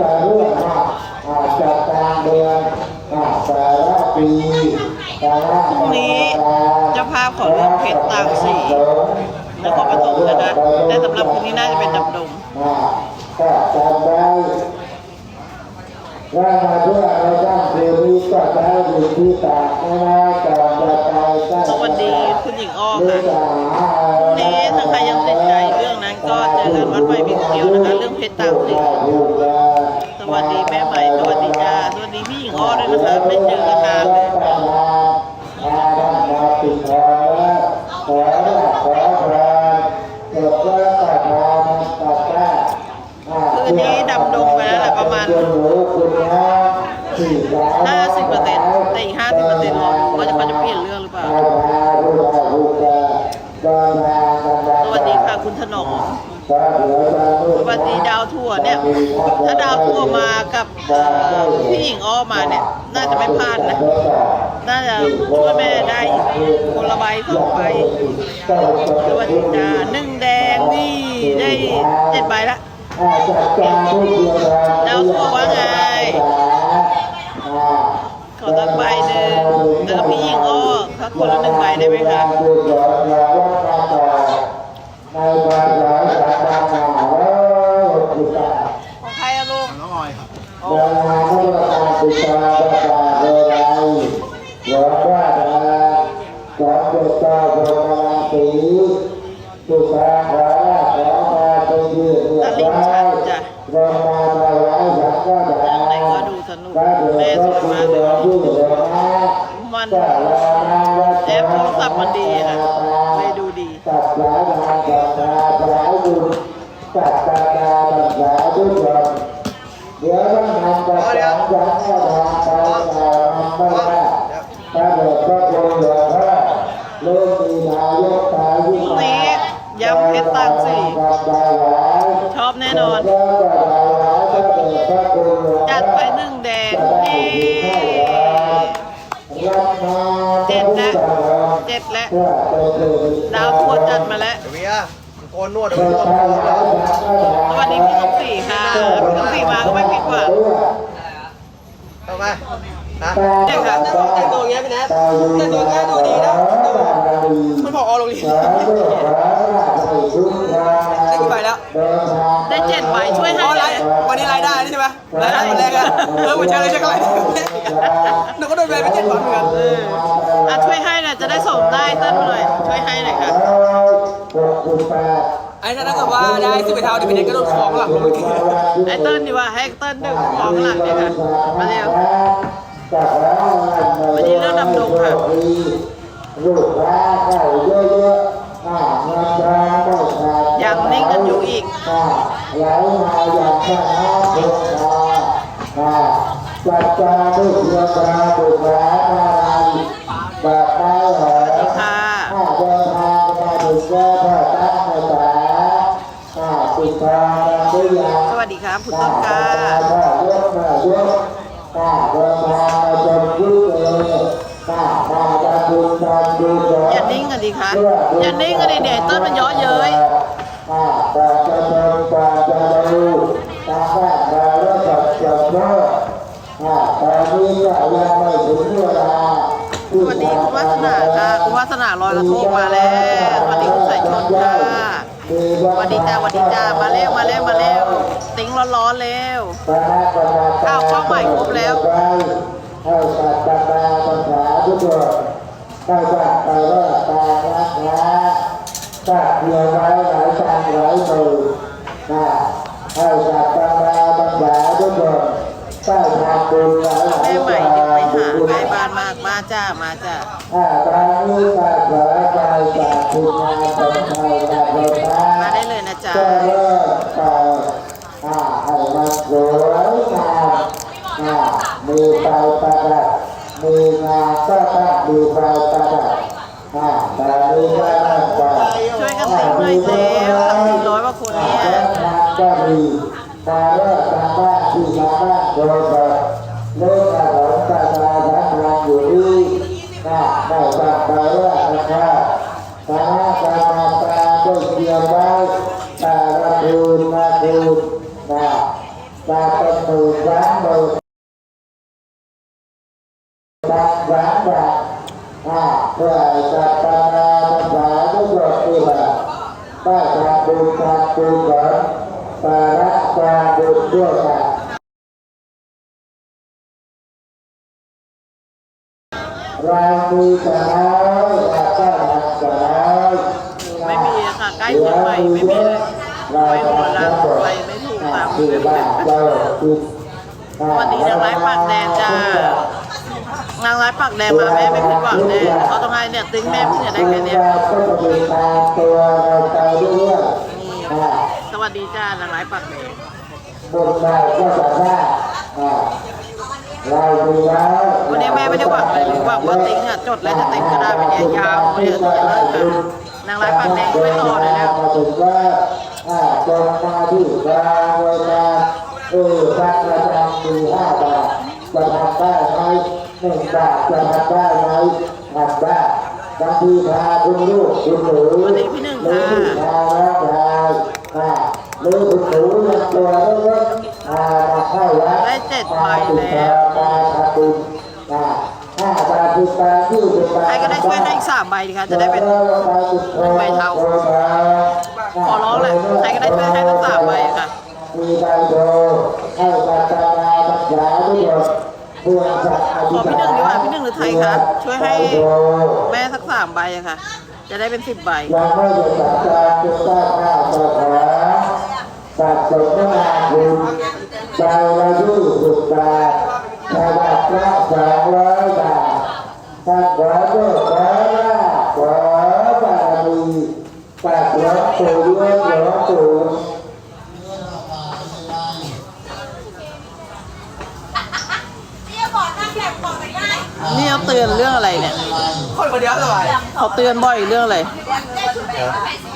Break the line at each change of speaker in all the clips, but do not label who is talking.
จะเรื่องว่าอาจจะกลางเดือนแต่ละปีแต่ละ
พรุ่งนี้เจ้าภาพขอเลือกเพชรต่างสีนครปฐมนะคะแต่สำหรับพรุ่งนี้น่าจะเป็นดำดง
ก็จำได้ว่ามาเพื่อเราตั้งคืนนี้ก็ได้อยู่ที่ตากนะก่อนจะไปกล้
สวัสดีคุณหญิงอ้อค่ะนี่ถ้าใครยังติดใจเรื่องนั้นก็เจอกันวัดใหม่บิ๊กเกียวนะคะ เรื่องเพชรต่างสี วัสดีแม่ใหม่ สวัสดีจ้า สวัสดีพี่หญิงอ้อด้วยนะคะไม่เจอกันนานเลย
อาดัมมารเกิดว่าตัดมาตัดแก้อ่า
คืนนี้ดำดงไปแล้วแหละประมาณ
ห้าสี่สาว
ห้าสิบเปอร์เซ็นต์แต่อีกห้าสิบเปอร์เซ็นต์รอดูว่าจะเขาจะเปลี่ยนเรื่องหรือเปล่า สวัสดีค่ะคุณถนอ มสวัสดีดาวทั่วเนี่ย ถ้าดาวทั่วมากับพี่หญิงอ้อมาเนี่ย น่าจะไม่พลาดนะ น่าจะช่วยแม่ได้คนละใบสองใบสวัสดีจ้าหนึ่งแดงนี่ได้เจ็ดใบละ
ดาวทั่วว่าไง
ขอสักใบหนึ่งแล้วก็พี่หญิงอ้อสักคนละหนึ่งใบได้ไหมคะ
ในวันร้อยสามพันห้าร้อยหกสิบแปด
ของใครอะลุง
น้องออยครับ
เดินทางที่ประการติดตามประกาศโดยไรหลวงว่าจะสอนเด็กต่อพงกำลังสีสุภาขอขอมาเป็นยืดเรียบร้อยลงมาถวายสังฆทา
ไหน
น
ก็ดูสนุก
พระเดช
แม่
พ
ส
ระ
วย
คุณ
มาก
หล
เล
วย งพี่หลวงนะ
มัน
ก็รอนาวัด
แอปโทรศัพท์มันดีค่ะเลยดูดี
ตัดสายงานายสาบุญตัดตาตาตัดสายทุกคนเดี๋ยวต้องทำประสานจังให้ทางไปแต่มันไม่ได้พระเดชพระคุณหลวงพ่อเริ่มมีนายกตายิ่ง
พรุ่งนี้ย้ำเพชรตางสีชอบแน่นอน จัดไปหนึ่งแดงนี่เดแล้วดาวทั่วจัดมาแล้ว
เดี๋ยวเมียโกนนวดเดี๋ยวมันรวมแล้ว
สวัสดีพี่ลูกสี่ค่ะพี่ลูกสี่มาก็ไม่ผิดหวัง
เข้ามานะ
เด็กค่ะ
แต่งตัวอย่างเงี้ยพี่แนทแต่งตัวอย่างเงี้ยดูดีนะมันบอกออโรงเรียนได้กี่ใบแล้ว
ได้เจ็ดใบช่วยให้
อ๋อ
เล
ไร
ย
วันนี้รายได้ใช่ไหมรายได้วันแรกอะเออผมเชิญเลยเช็คอะไรหนูก็โดนแบนไปเจ็ดพันเหมือนกัน
เอออะช่วยให้หน่อยจะได้ส่งได้เต้นหน่อยช่วยให้หน่อยค่ะ
ไอ้ถ้าถ้าเกิดว่าได้สิบไปเท่าเดี๋ยวพี่แนทก็โดนฟ้องหลังลงเมื่อกี้
ไอ้เติ้ลดีกว่าให้เติ้ลดึงของหลังเลยค่ะมาเร็ว วันนี้เรื่องดำดงค่ะ
ลูกค้าเข้าเยอะๆอ่าเงินทองไม่ขาด
ยังนิ่งกันอยู่อีก
อ่าไหลมาอย่างชนะทุกทางอ่าจัดจา ด้วยเพียงตาบุตรหลานอะไรแบบไม้หอ
สวัสดี
ม
ค่ะ
ถ้าเดินทางมาถึงแก่พ่อตั้งภาษาถ้าติดทองมาหรือยัง
สวัสดีครับคุณต้นกล้า
พ่อยกมายกถ้าเดินทางมาจนยุคเลยถ้ามาจะดูทำดูสอน
อย่านิ่งกันดีคะอย่านิ่งกันดิเดี๋ยวไอ้เติ้ลมันเยอเย้ย
ถ้าจะจะเดินกว่าจะดู
สวัสดีคุณวาสนาค่ะคุณวาสนาลอยกระทงมาแล้วสวัสดีคุณสายชนค่ะสวัสดีจ้าสวัสดีจ้ามาเร็วมาเร็วมาเร็วติ้งร้อนๆเร็วอ้าวเป้าหมายครบแล้ว
ให้ตัดตาปัญหาทุกคนได้จากไปว่าตาลักนะตัดเพียงไว้หลายทางหลายมือนะให้ตัดตาปัญหาทุกคนได้ทำบุญหลาย
ใกล้บ้านมากมาจ้ามาจ้า
อ่าตอนนี้ก็ขอใจจากคุณงานสมชัยกับโลกา
ได้เลยนะจ๊ะ
เริ่มต่ออ่าให้มันสวยงามอ่ามีไฟประดับมีงานก็ต้องมีไฟประดับอ่าตอนนี้ก็เริ่มต่อ
ช่วยกันติ้งหน่อยเร็วตั้งสี่ร้อยกว่าคนเนี่ย
อ่าแล้วงานก็มีมาเริ่มจากบ้านที่มาบ้านโดย ได้จากไปว่านะครับคณะกรรมการก็เตรียมไว้แต่ละคืนละคืนนะจะเป็นหมื่นล้านหมื่นล้านล้านบาทอ่าเพื่อจะปนาภาษาทุกอย่างที่แบบได้ทำบุญทำบุญเหรอปาระกาบุญด้วยกัน เรามีแต่น้อยแต่ก็หนักแต่น้อย
ไม่มีอะค่ะใกล้เชียงใหม่ไม่มีเลยไปหมดแล้วไปไม่ถูกตาม
ที่
เว็บ
บ้านเจ้าคิด
วันนี้นางร้ายปากแดงจ้านางร้ายปากแดงมาแม่ไม่ผิดหวังแน่เขาต้องให้เนี่ยติ้งแม่พี่เนี่ยได้แค่เนี้ย
เราก็จะติดตามตัวเราไปเรื่ยๆอ่
สวัสดีจ้านางร้ายปากแดง
บุญเราก็สามารถเรามีแล้ว
หวังอะไรเลยหวังว่าติ้งอะจดแล้วจะติ้งก็ได้ไปเนี่ยาวไม่ได้จะเลิกค่ะนางร้ายปากแดงช่วยต่อหน่อยแล้ว
มาถึงว่าอ่าจงมาที่กลางเวลาเออสักประจำมีห้าบาทจะทำได้ไหมหนึ่งบาทจะทำได้ไหมทำได้บางทีพาคุณลูกคุณหนู
วันนี้พี่หนึ่ง
พี่พาน้องชายอ่าหรือคุณหนูยังตัวเล็กๆอ่ามาเข้าวัด
ได้เจ็ดใบแล้ว
มาทำบุญ
ใครก็ได้ช่วยให้อีกสามใบดีค่ะจะได้เป็นใบเทาขอร้องเลยใครก็ได้ช่วยให้ทั้งสามใบค่ะ
มีใบโดให้กับตาราปัญญาทุกคนเพื่อสัตว์อ
ข
ธิ
อ
ษ
พี่หนึ่งดีกว่าพี่หนึ่งหรือไทยคะช่วยให้
ใบโด
แม่สักสามใบอะค่ะ จะได้เป็นสิบใบ
ยังไม่ได้จัดการจุดตั้งข้าวเจ้าของสัตว์สมนาคุณใบละยี่สิบบาทฉบับละสองร้อยบาท ท่านขอโทษขอลาขอบารมีปัดหลวงปู่เลี้ยงหลวงปู่
เนี่ยบอกนั่งแหลกบอกไปได้
นี่เขาเตือนเรื่องอะไรเนี่ย
คนคนเดียวสบาย
เขาเตือนบ่อยเรื่องอะไร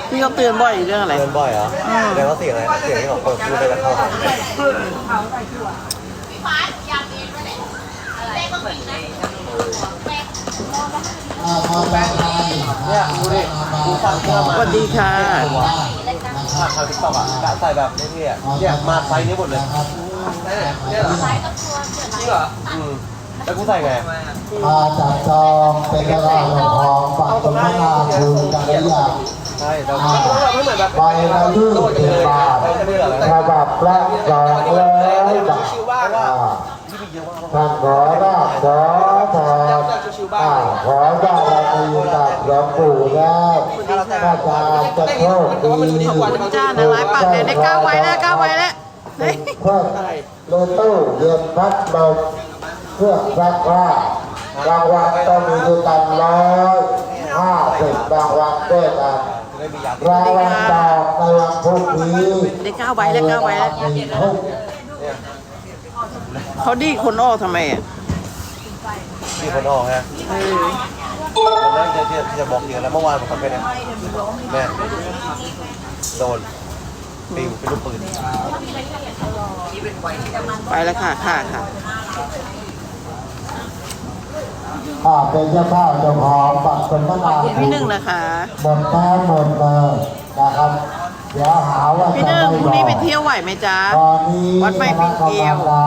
พี่เขาเตือนบ่อยเรื่องอะไร
เดินบ่อยเหรอ
อืม
แปลว่าเสียงอะไรเสียงที่ของคนพูดไปแล้วเข้า
พี่ฟ้า เนี่ย
ดูดิกูฟังเพื่อ
ส
มา
วัสดีค่ะ
ผ่านทางทิกตอกอะกะใส่แบบนี้เนี่ยเนี่ยมาไซส์นี้หมดเลย
เนี่ยเหรอจริงเหรอ
อืมแล้วกูใส่ไง
มาจับจองเป็นระดับของฝั่งสมนาคุณกันหรือยัง
ใช่แล้ว
อ่า
ต้องแบบไม่เหมือนแบบ
ใบละยี่สิบบาทฉบับละสองร้อยบาท
ชิวบ้าง
อ่า
ท่า
นขอราบขอพรอ่าขอบารมีกับหลวงปู่แล้วถ้าจารย์จะโชคดี
ขอบคุณจ้านางร้ายปากแดงได้ก้าใบแล้วก้าใบแล้วเพิ่
มรถตู้เย็นพัดลมเครื่องซักผ้ารางวัลต้องมีด้วยกันร้อยห้าสิบรางวัลด้วยกันรางวัลดอกในวันพรุ่งนี้
ได้ก้าใบแล้วก้าใบแล้ว เขาดีดคนออกทำไมอะ
ที่คนออกฮะ
เออ
มันนั่งจะจะจะบอกเยอะแล้วเมื่อวานผมทำไปเนี่ยแม่โดนปิวเป็นลูกปืน
ไปแล้วค่ะค่ะค่ะ
อ่าเป็นเจ้าข้าวเจ้าของปักสม
ขอบ
นา
คุณพี่หนึ่งนะคะ
หมดแท้หมดเลยนะครับเดี๋ยวหาว่า
พี่
จะ
หนึ่ง
ไม่
พรุ่ง
บอ
นี้
ก
ไปเที่ยวไหวไหมจ๊ะ
ตอนนี้
วัดไม้ปิ่นเกลียว
คณะ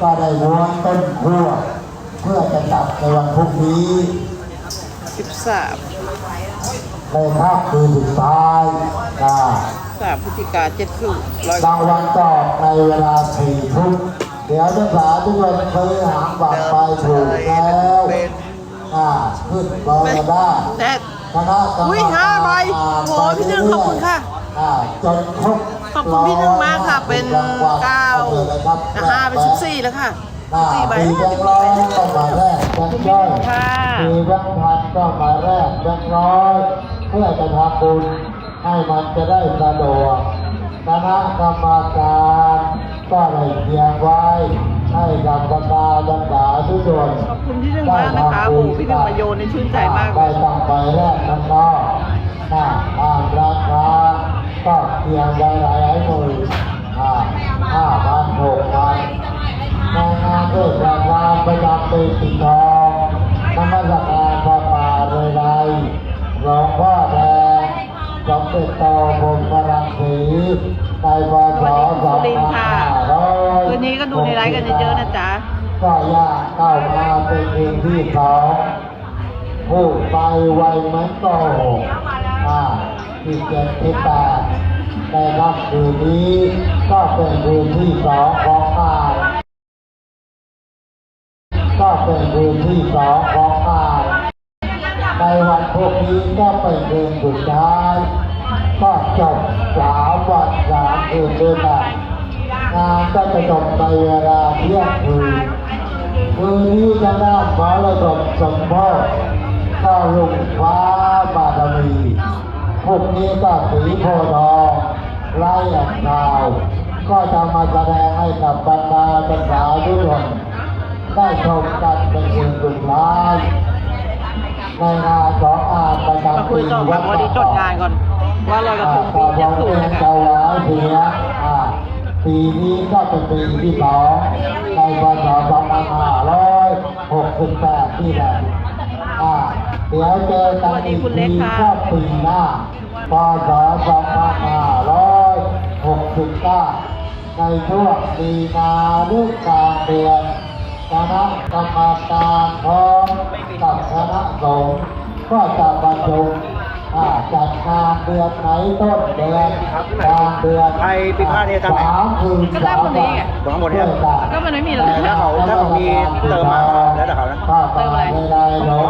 กรรมการก็ได้ม้วนต้นพวกเพื่อจะจับในวันพรุ่งนี้
สิบสาม
ในภาคคืนสุดท้ายนะ
สามพฤศจิกาเจ็ดคือร้อย
รางวัลก็ออกในเวลาสี่ทุ่มเดี๋ยวนักศึกษาทุกคนเคยหางบัตรไปถูกแล้วอ่าขึ้นเบอร์ได้
แต่
คณะกรรม
อุ๊ย
การ
ห้าใบโอ้พี่หนึ่งขอบคุณค่ะ
อ่าจนครบ
ขอบคุณพี่หนึ่งมากค่ะเป็น
ราง วัล
เก้า
อลยครับ
ห้าเป็นสิบสี่แล้วค่ะ
อ่า
สี่ใบ
มี
แล้ว
แบงค์ร้อยก็มาแรกแบงค์ย่อย
ค่ะ
มีแบงค์พันก็มาแรกแบงค์ร้อยเพื่อจะทำบุญให้มันจะได้สะดวกคณะกรรมการก็ได้เพียงไว้ให้กับกรรมการทั้งหลายทุกคน
ขอบคุณพี่หนึ่งมากนะคะโอ้โหพี่หนึ่งมาโยนในชื่นใจมากเล
ได้
ย
ต้องไปแรกข้างนอกหน้าตามราคาก็เพียงไว้หลายหมื่นอ่า ห้าพันหกพันในงานเทศกาลประจำปีปิดทองนมัสการพระป่าเลยไรหลวงพ่อแดงสมเด็จโตพรหมรังสีในพศ
สุรินทร์ค่ะ
2500
ก็ดูในไลฟ์กันเยอะๆนะจ๊ะ
ก็ยางเข้ามาเป็นเพลงที่สองพูดไปไวเหมือนโตอ่าที่เจ็ดที่แปด ในรับคืนนี้ก็เป็นคืนที่สองของข่ายก็เป็นคืนที่สองของข่ายในวันพวกนี้ก็เป็นคืนสุดท้าย ก็จบสามวันสามคืนด้วยกันงานก็จะจบในเวลาเที่ยงคืนคืนนี้จะได้ขอระดมสมโภชก็ลุงฟ้าบารมีพวกนี้ก็สีโพธิ์ทอง ไร้แหล่อันดาว ก็จะมาแสดงให้กับบรรดาบรรดาทุกคนได้ชมกันเป็นคืนสุดท้ายในงานของอาประจำปีวัด
วันนี้จดงานก่อน ว่าลอยกระทงปี
ก็
เจ็ด
ร้อง
ศู
เพ
น
ล
ย์นะ
ถ
คะ
วายเสียอ่าปีนี้ก็เป็นปีที่สองในพศ2568ที่แหละอ่าเดี๋ยวเจอกันอีกทีก็ปีหน้าพศ 2569ในช่วงมีนาฤกกลางเดือนคณะกรรมการพร้อมกับคณะสงฆ์ก็จะประชุมอ่าจัดงานเดือนไหนต้นเดือนกลางเดือน
ไอ้ปีพาดเนี่ยทำไง
สามคืน
ก็ได้คนนี้ไง
วางหมดเนี่ย
ก็มันไม่มีแล้ว
ถ้าเขาถ้าเขามีเติมมาแล้วแต่เขานะ
เติมอะไร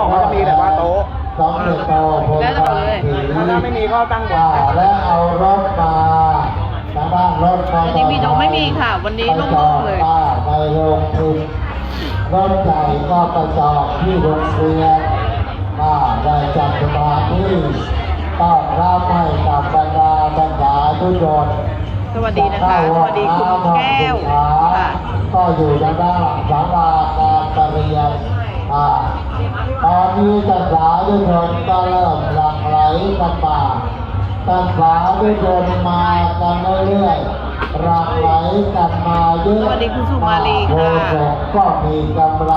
เขาจะมีแบบว่าโต๊ะ
สองเด็กโตผม
แล้วแต่เขาเลย
ถ้าไม่มีก็ตั้งบ
อ่านและเอารถมาทางด้านรถ
วันนี้มีโดไม่มีค่ะ วันนี้โล่งๆเลย
ไปจอดในโรงพิมพ์รถใหญ่ก็ไปจอดที่โรงเรียนอ่าได้จัดสมาธิต้อนรับให้กับบรรดาบรรดาทุกคน
สวัสดีนะคะ สวัสดีคุณแก้วค่ะ
ก็อยู่ด้านหน้าศาลาการประเรียนอ่าตอนนี้จันสาทุกคนก็เริ่มหลั่งไหลกันมา จันสาทุกคนมากันเรื่อยๆหลั่งไหลกันมาเยอะ
สวัสดีคุณสุมาลีค่ะ
โอ้โหก็มีกำลัง